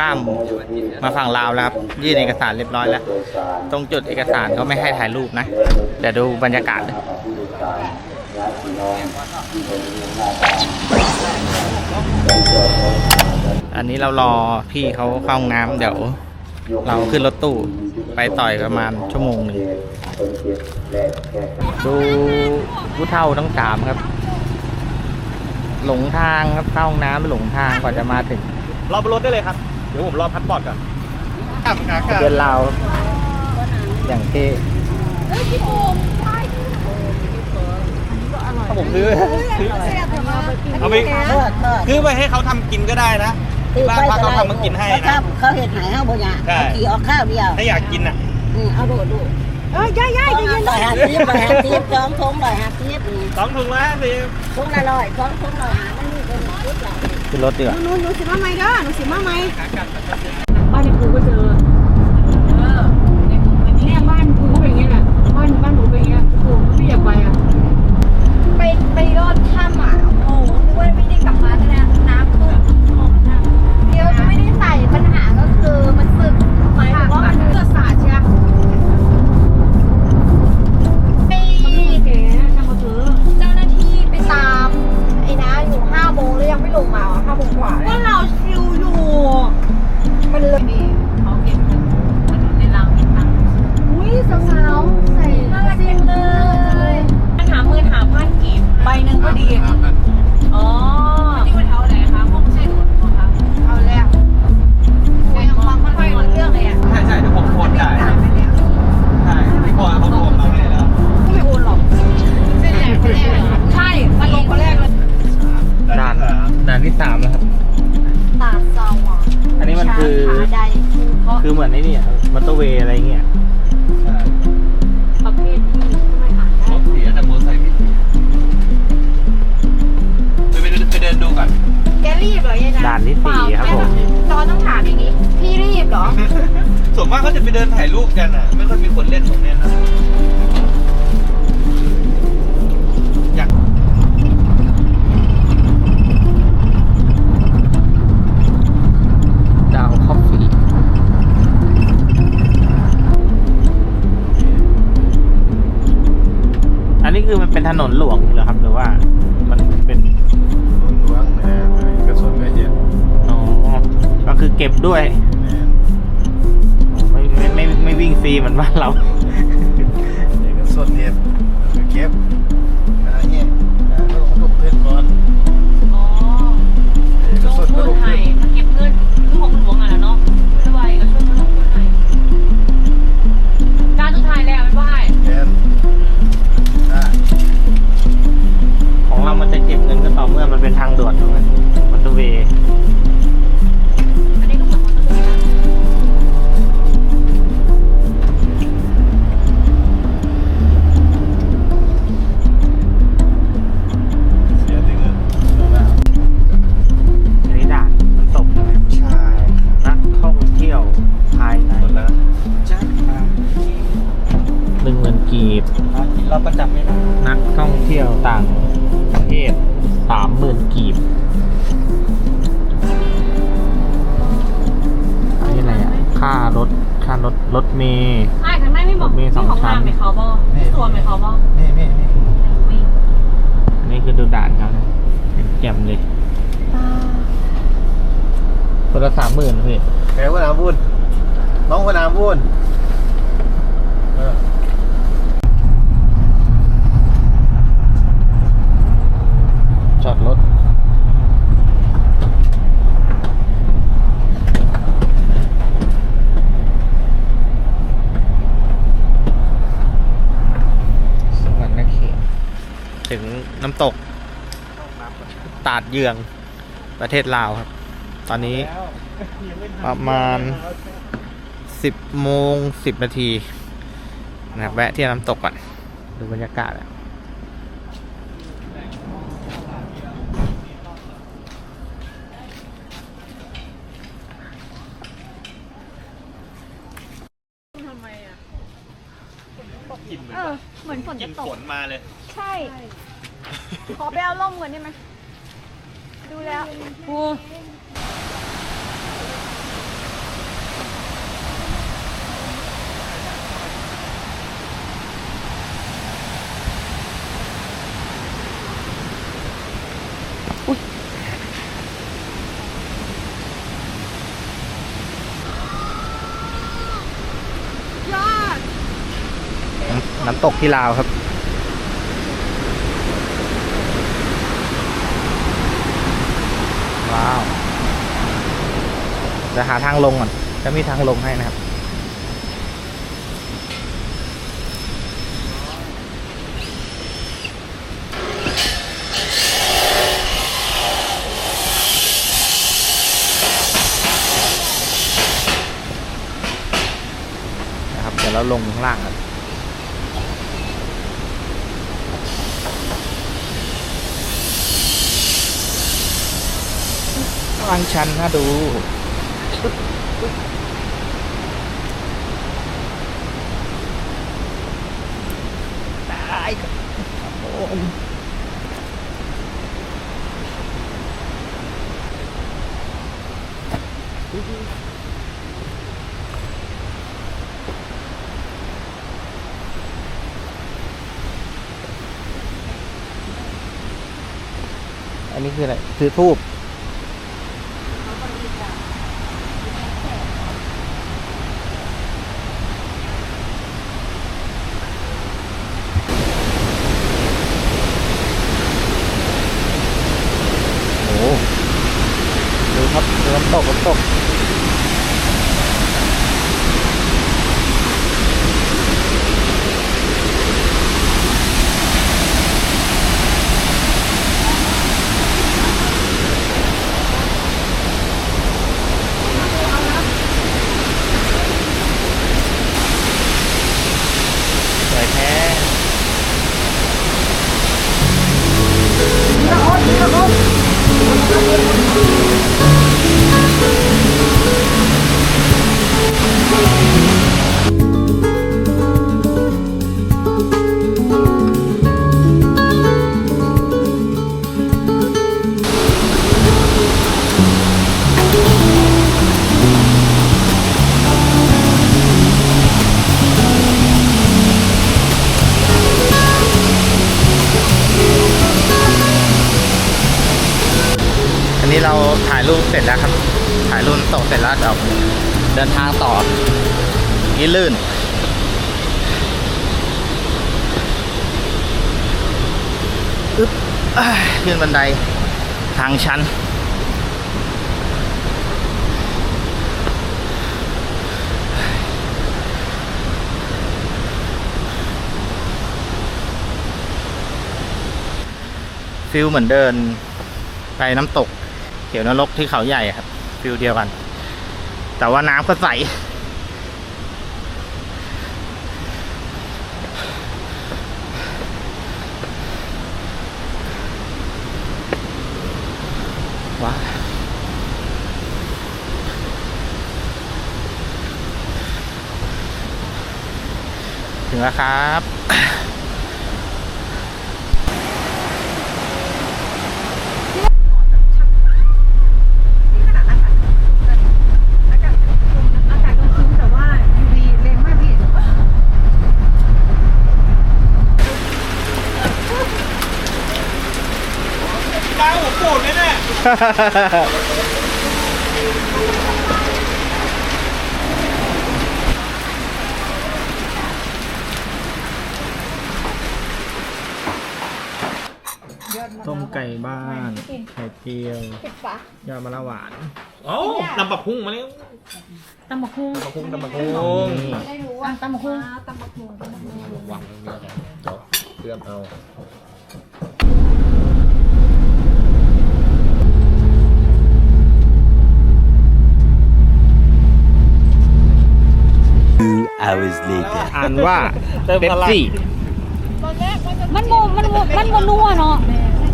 ข้ามมาฝั่งลาวแล้วครับ ยื่นเอกสารเรียบร้อยแล้ว ตรงจุดเอกสารเขาไม่ให้ถ่ายรูปนะเดี๋ยวดูบรรยากาศอันนี้เรารอพี่เขาเข้าห้องน้ำเดี๋ยว เราขึ้นรถตู้ไปต่อยประมาณชั่วโมงหนึ่งดูผู้เท่าทั้งสามครับ หลงทางครับเข้าห้องน้ำหลงทางกว่าจะมาถึงรอบนรถได้เลยครับ เดี๋ยวผมรอพัดปอดก่อนขับขาทะเบียนลาวครับอย่างที่ถ้าผมซื้อซื้อเอาไปซื้อไปให้เขาทำกินก็ได้นะที่บ้านพักเขาทำมากินให้ครันะบเขาเห็ดหายเขาบ่อยากใช่ขี่ออกข้าวเดียวถ้าอยากกินอะนี่เอาดูดูเอ้ยย่าย่าจะยืนร้อยห้าสิบร้อยห้าสิบสองถุงร้อยห้าสิบนี่สองถุงละสิถุงละร้อยสองถุงร้อยห้ามันนี่เป็นชุดละ ขึ้นรถดีกว่าหนูหนูสิมาไหมเด้อหนูสิมาไหม ส่วนมากเขาจะไปเดินถ่ายรูปกันอะ ไม่ค่อยมีคนเล่นตรงเนี้ยนะอยากดาวคอฟฟี่อันนี้คือมันเป็นถนนหลวงเหรอครับ หรือว่ามันเป็นหลวงแม่กระสุนก็เยอะอ๋อก็คือเก็บด้วย วิ่งฟรีเหมือนบ้านเรานี่กระสุนเห็ดก็เก็บอะไรเงี้ยลูกลูกขึ้นก่อนอ๋อกระสุนก็ลูกไทขึ้นยมาเก็บเงินคือของหลวงอะเนาะสบายก็ช่วยมาลงทุนไทยการสุดท้ายแล้วไม่ว่าแทนอ่าของเรามันจะเก็บเงินก็ต่อเมื่อมันเป็นทางด่วนตรงนั้นมอเตอร์เวย์ รถรถเมย์ไอ้ข้างในไม่บอกมีสองชั้นไม่เขาบอกส่วนไม่เขาบอกนี่นี่นี่ไม่อันนี้คือดูด่านเขานะแจ่มเลยคนละสามหมื่นพี่แกว่าน้ำบุญน้องว่าน้ำบุญเออ จอดรถ สวรรค์เขตถึงน้ำ ตกตาดเยืองประเทศลาวครับ ตอนนี้ประมาณ 10โมง10 นาทีนะครับแวะที่น้ำตกก่อน ดูบรรยากาศอะกินเหมือนเออเหมือนฝนกิจะนตฝกนมาเลย ใช่ ขอไปเอาล่มก่อนได้ไหมดูแล้วโอ้น้ำตกที่ลาวครับ ว้าวจะหาทางลงก่อนจะมีทางลงให้นะครับ นะครับ เดี๋ยวเราลงข้างล่างกัน วางชันนะดูตายครับผมอันนี้คืออะไรถือทูบ ดินทางต่อนี่ลื่น อึ๊บขึ้นบันไดทางชันฟิลเหมือนเดินไปน้ำตกเขียวนรกที่เขาใหญ่ครับ ฟิลเดียวกัน แต่ว่าน้ำก็ใส ว้าถึงแล้วครับ อากาศก็คุ้มแต่ว่า UV แรงมากพี่ ตาหัวปูดเลยเนี่ย ต้มไก่บ้านไข่เจียวปิดฝายอดมะละหวานเอ้าน้ำปลาพุ่งมาแล้วตำบักหุ่งน้ำปลาพุ่งน้ำปลาพุ่งได้รู้ว่าตำบักหุ่งตำบักหุ่งตำบักหุ่งวางเนื้อกันเจาะเลื่อมเอาอ่านว่าเป๊ปซี่มันโมมันโมมันโมนัวเนาะ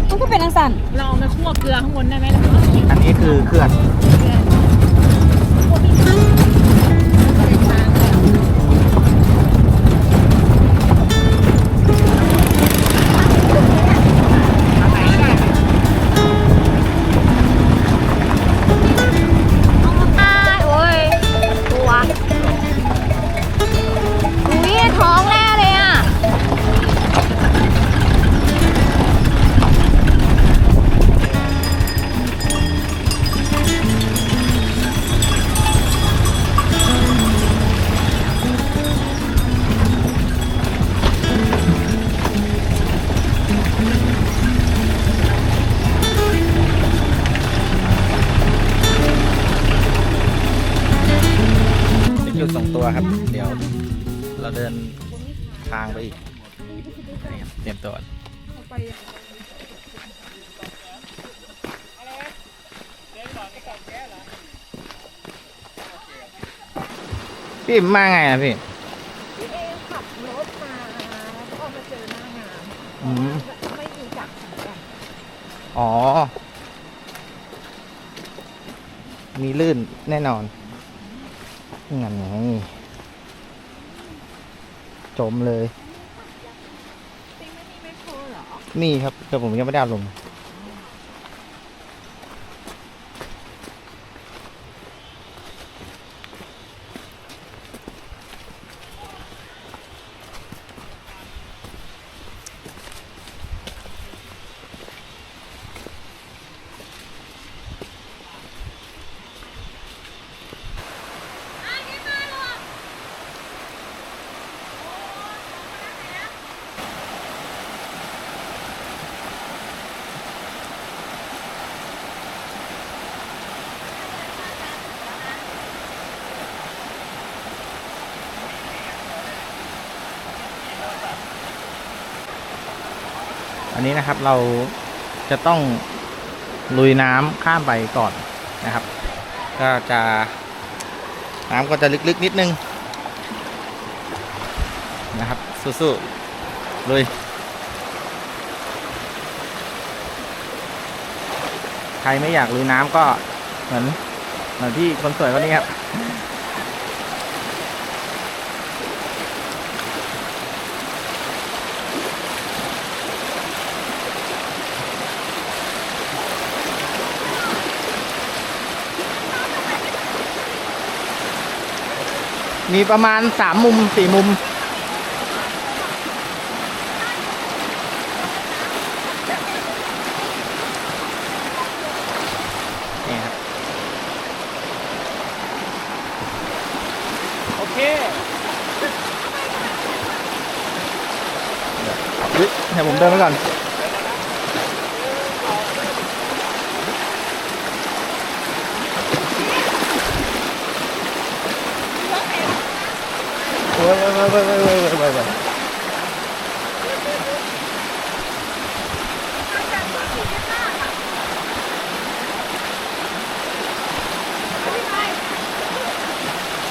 มันก็เป็นอังสันเราเอามาคั่วเกลือข้างบนได้ไหมล่ะอันนี้คือเขื่อน เตรียมตัวก่อนพี่มาไงอะพี่พี่เอขับรถมาแล้วก็มาเจอหน้างานอืมไม่รู้จักกันอ๋อ มีลื่นแน่นอนงั้นไงจมเลย ติ๊งไม่มีแมคโครเหรอ นี่ครับแต่ผมยังไม่ได้เอาลง อันนี้นะครับเราจะต้องลุยน้ำข้ามไปก่อนนะครับ ก็จะน้ำก็จะลึกๆนิดนึงนะครับสู้ๆลุยใครไม่อยากลุยน้ำก็เหมือนเหมือนที่คนสวยคนนี้ครับ มีประมาณสามมุมสี่มุม นี่ครับ โอเคเฮ้ยให้ผมเดินไปก่อน ไปไปไปไปไป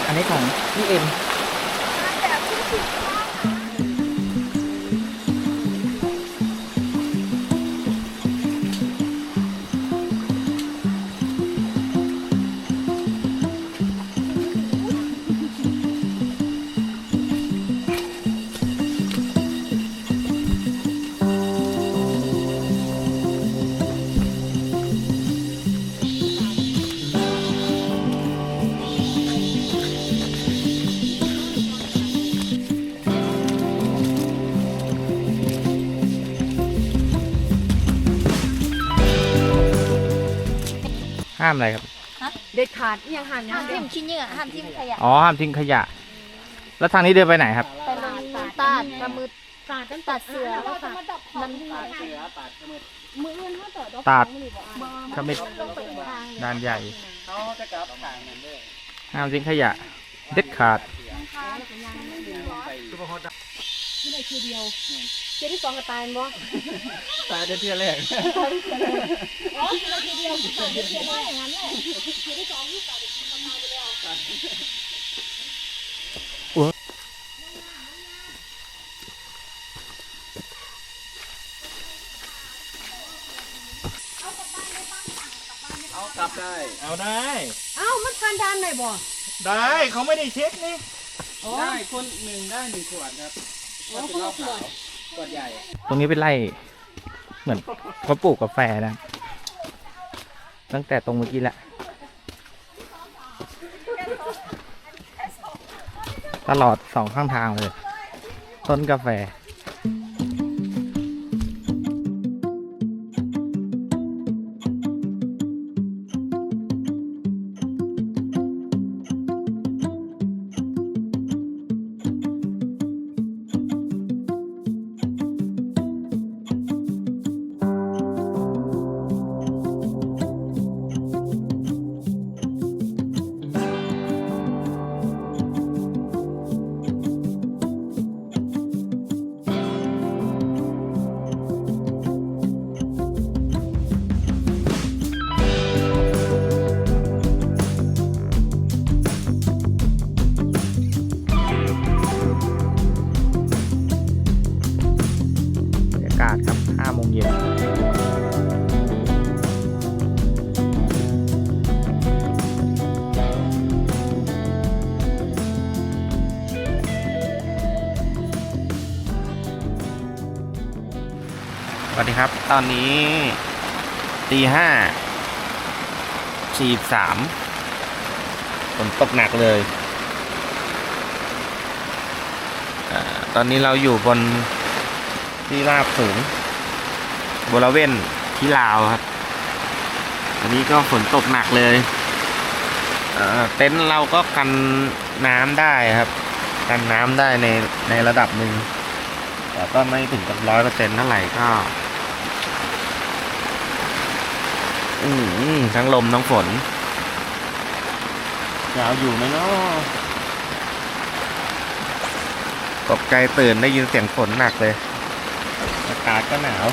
อันนี้ของพี่เอ็ม ห้ามอะไรครับ เด็ดขาดอิหยังหันห้ามเดีทิยวมชิ้นเยอะห้ามทิมขยะอ๋อห้ามทิ้งขยะ แล้วทางนี้เดินไปไหนครับ ไปลงตัดกระมือตาดตั้งตัดเสือแล้วตัดมันมืออื่นเขาต่อดอกตัดของนี่บอกว่าขมิดลงไปอีกทางด้านใหญ่เขาจะกลับทางนั้นด้วยห้ามทิ้งขยะ เด็ดขาด ที่ไหนคือเดียวเจ้าที่สองก็ตายบ่ตายได้เที่ยแรกอ๋อที่เราคือเดียวที่สองเดียวได้อย่างนั้นแหละเจ้าที่สองที่สามตายไปแล้วเอากลับได้ เอาได้ เอ้ามันกันดันได้บ่ได้เขาไม่ได้เช็คนี่ได้คนหนึ่งได้หนึ่งขวดครับ อ๋อคนละขวขวดใหญ่ตรงนี้เป็นไร่เหมือนเขาปลูกกาแฟนะ ตั้งแต่ตรงเมื่อกี้แหละตลอดสองข้างทางเลย ต้นกาแฟ ครับ ตอนนี้ตีห้าสี่สามฝนตกหนักเลยอตอนนี้เราอยู่บนที่ราบสูงบริเวณที่ลาวครับ อันนี้ก็ฝนตกหนักเลยเเต็นท์เราก็กันน้ำได้ครับ กันน้ำได้ในในระดับหนึ่งแต่ก็ไม่ถึงกับร้อยเปอร์เซ็นต์เท่าไหร่ก็ อืมทั้งลมทั้งฝนยาวอยู่ไหมเนาะตกใจตื่นได้ยินเสียงฝนหนักเลย อากาศก็หนาว